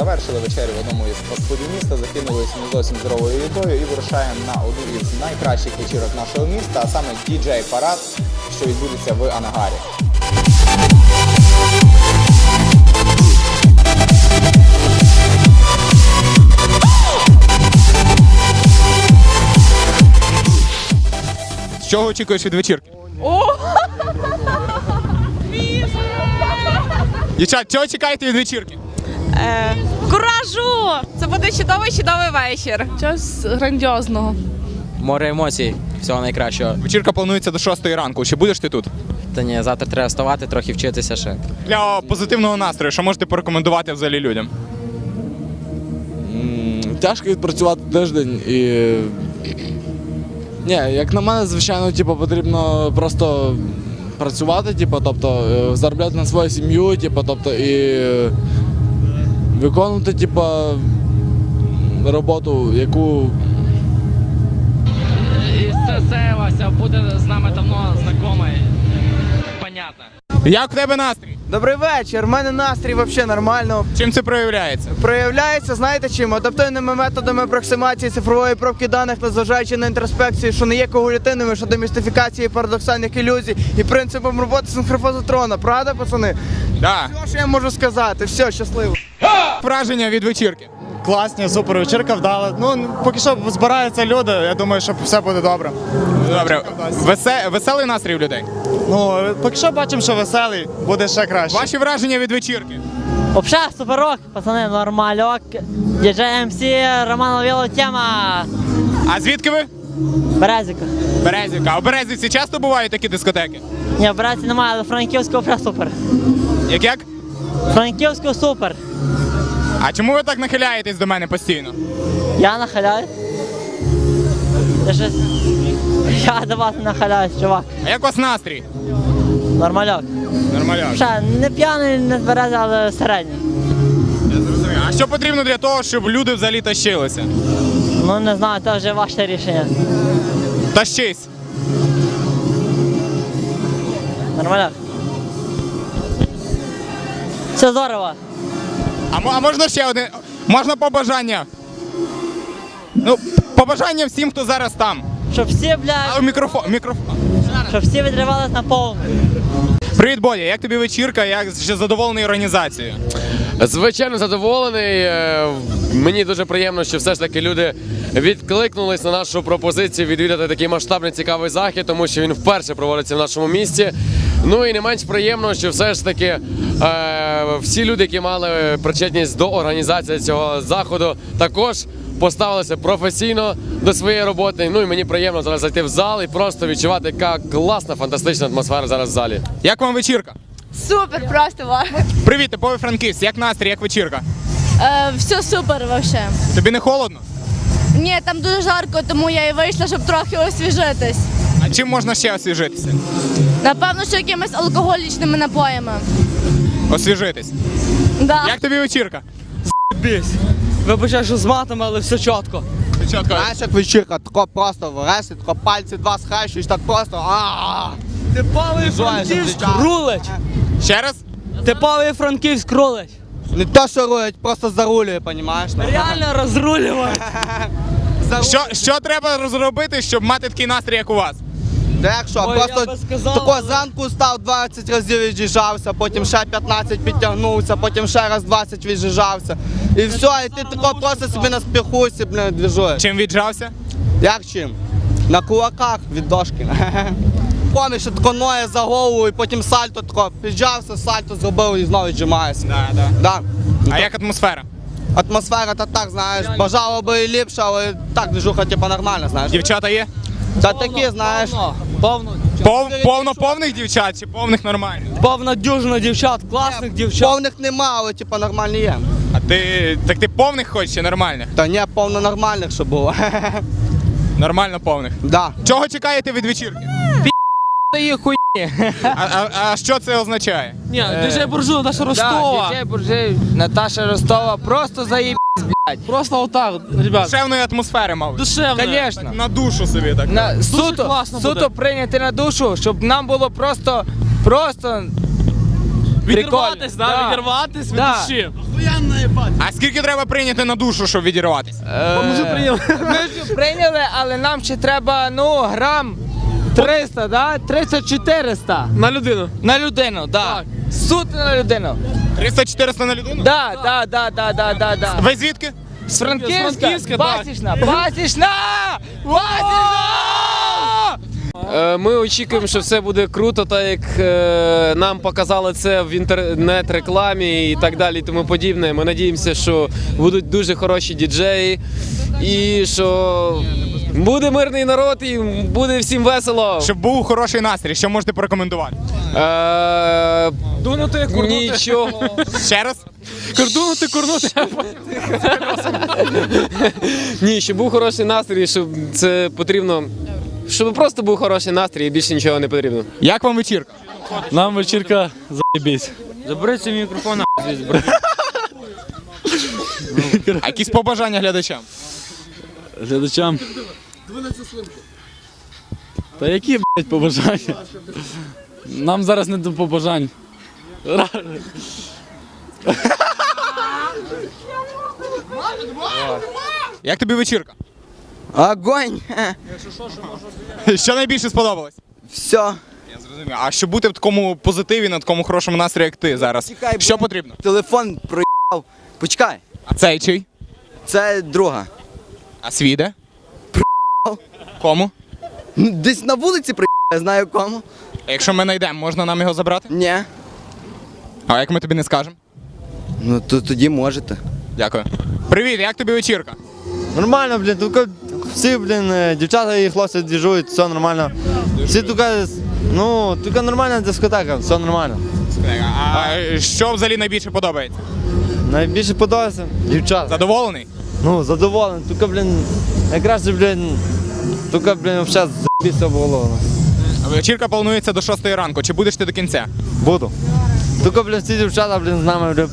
завершили вечерю в одному із фастфудів міста, закинулися не зовсім здоровою їдою і вирушаємо на одну із найкращих вечірок нашого міста, а саме діджей парад, що відбудеться в Анагарі. Чого очікуєш від вечірки? Дівчат, чого чекаєте від вечірки? Е, куражу! Це буде чудовий чудовий вечір. Щось грандіозного. Море емоцій, всього найкращого. Вечірка планується до 6 ранку. Чи будеш ти тут? Та ні, завтра треба вставати, трохи вчитися ще. Для позитивного настрою, що можете порекомендувати взагалі людям? Тяжко відпрацювати тиждень і. Ні, як на мене, звичайно, типу, потрібно просто працювати, типу, тобто е, заробляти на свою сім'ю, типу, тобто і виконувати, типу, роботу, яку це буде з нами давно знайомий. Понятно. Як в тебе настрій? Добрий вечір. У мене настрій взагалі нормально. Чим це проявляється? Проявляється, знаєте чим? Адаптивними методами апроксимації цифрової пробки даних, незважаючи на інтроспекцію, що не є когулятивними щодо містифікації парадоксальних ілюзій і принципом роботи синхрофазотрона. Правда, пацани? Да. Все, що я можу сказати. Все, щасливо. Враження від вечірки. Класні, супер вечірка вдала. Ну поки що збираються люди. Я думаю, що все буде добре. Добре. Весе... Веселий настрій у людей. Ну поки що бачимо, що веселий, буде ще краще. Ваші враження від вечірки? Вообще, суперок, пацани, нормальок. Діджей МС, Роман Ловіло, тема. А звідки ви? Березика. Березівка. А у Березівці часто бувають такі дискотеки? Ні, в Березі немає, але Франківського вже супер. Як як? Франківського супер. А чому ви так нахиляєтесь до мене постійно? Я нахиляю. Я щось... Я до вас не нахиляюсь, чувак. А як у вас настрій? Нормальок. Нормально. Ще не п'яний, не з берези, але середній. Я зрозумів. А що потрібно для того, щоб люди взагалі тащилися? Ну не знаю, це вже ваше рішення. Тащись. Нормальок. Все здорово. А, а можна ще одне? Можна побажання? Ну, побажання всім, хто зараз там. Щоб всі, А мікрофон. мікрофон. щоб всі відривались на повну. Привіт, Бодя. Як тобі вечірка? Як ще задоволений організацією? Звичайно, задоволений. Е, Мені дуже приємно, що все ж таки люди відкликнулись на нашу пропозицію відвідати такий масштабний цікавий захід, тому що він вперше проводиться в нашому місті. Ну і не менш приємно, що все ж таки е, всі люди, які мали причетність до організації цього заходу, також поставилися професійно до своєї роботи. Ну і мені приємно зараз зайти в зал і просто відчувати, яка класна, фантастична атмосфера зараз в залі. Як вам вечірка? Супер, просто ва. Привіт, типовий франківськ. Як настрій, як вечірка? Е, все супер вообще. Тобі не холодно? Ні, там дуже жарко, тому я і вийшла, щоб трохи освіжитись. А чим можна ще освіжитися? Напевно, що якимись алкоголічними напоями. Освіжитись. Да. Як тобі вечірка? Вибачаю, що з матами, але все чітко. Чітко. Знаєш, як вечірка, тако просто врести, тако пальці два схрещуєш, так просто а Типовий Франківськ рулить. Ще раз? Типовий франківськ рулить. Не то, що рулять, просто зарулює, понімаєш? Реально розрулювати. Що, що треба розробити, щоб мати такий настрій, як у вас? Що, Ой, я просто би сказав, тако але- зранку став 20 разів від'їжджався, потім ще 15 підтягнувся, потім ще раз 20 від'їжджався. І все, і ти тако просто собі на спіхусі, блін, двіжуєш. Чим віджався? Як чим? На кулаках від дошки. Помніш, що тако ноє за голову і потім сальто тако піджався, сальто зробив і знову віджимаєшся. Да, да. Да. А як атмосфера? Атмосфера та так, знаєш, бажало би і ліпше, але так движуха типу нормально, знаєш. Дівчата є? Та такі, знаєш. Повно. Пов, повно повних дівчат чи повних нормальних? Повна дюжина дівчат, класних дівчат. Повних нема, але типу нормальні є. А ти так ти повних хочеш чи нормальних? Та ні, повно нормальних, щоб було. Нормально повних. Да. Чого чекаєте від вечірки? Її хуй. А, а, а що це означає? Ні, діджей буржуй, Наташа Ростова. Діджей Буржей, Наташа Ростова, просто заїб... Просто отак, ребят. Душевної атмосфери, мабуть. Душевно. Конечно. На душу собі так. На, суто, класно суто прийняти на душу, щоб нам було просто, просто Відірватись, да, відірватись від душі. А скільки треба прийняти на душу, щоб відірватися? Ми ж прийняли, але нам ще треба, ну, грам 300, да? 300-400. На людину. На людину, да. Суто на людину. 300-400 на людину? Да, да, да, да, да, да, да. Ви звідки? З Франківська, Франківська, так. Пасічна, Пасічна! Пасічна! Е, Ми очікуємо, що все буде круто, так як е, нам показали це в інтернет-рекламі і так далі, і тому подібне. Ми надіємося, що будуть дуже хороші діджеї і що буде мирний народ і буде всім весело. Щоб був хороший настрій, що можете порекомендувати? Е, Дунути, Нічого. Ще раз? Кордунути, курнути. Ні, щоб був хороший настрій, щоб це потрібно. Щоб просто був хороший настрій і більше нічого не потрібно. Як вам вечірка? Нам вечірка заєбісь. Забери цей мікрофон. А якісь побажання глядачам? Глядачам. Та які, блядь, побажання? Нам зараз не до побажань. Як тобі вечірка? Огонь! Що найбільше сподобалось? Все. Я зрозумів. А щоб бути в такому позитиві, на такому хорошому настрої, як ти зараз, Чекай, що бо- потрібно? Телефон проїбав. Почекай. А цей чий? Це друга. А свій де? Кому? Десь на вулиці проїбав, я знаю кому. А якщо ми знайдемо, можна нам його забрати? Ні. А як ми тобі не скажемо? Ну то тоді можете. Дякую. Привіт, як тобі вечірка? Нормально, блін, тільки всі, блін, е, дівчата і хлопці діжують, все нормально. Всі тільки, ну, тільки нормальна дискотека, все нормально. А що взагалі найбільше подобається? Найбільше подобається дівчата. Задоволений? Ну, задоволений, тільки, блін, найкраще, блін, тільки, блін, взагалі з***ся в голову. Вечірка планується до 6 ранку. Чи будеш ти до кінця? Буду. Тільки, блін, всі дівчата, блін, з нами, блін,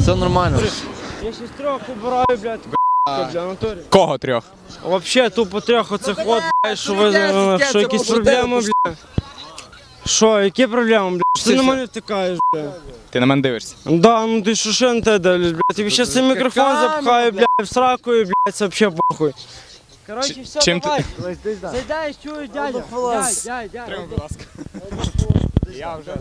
все нормально. Я ще трьох убираю, блядь, Кого трьох? Вообще тупо трьох оцих от, блядь, що ви що якісь проблеми, блядь. Що, які проблеми, блядь? Що ти на мене втикаєш, блядь? Ти на мене дивишся. Да, ну ти що ще на те дивлюсь, блядь? Тобі ще цей мікрофон запхаю, блядь, в сраку і, блядь, це вообще похуй. Короче, все, чим ти- давай. Зайдай, чую, дядя. Дядь, дядь, дядь. будь ласка. Я вже.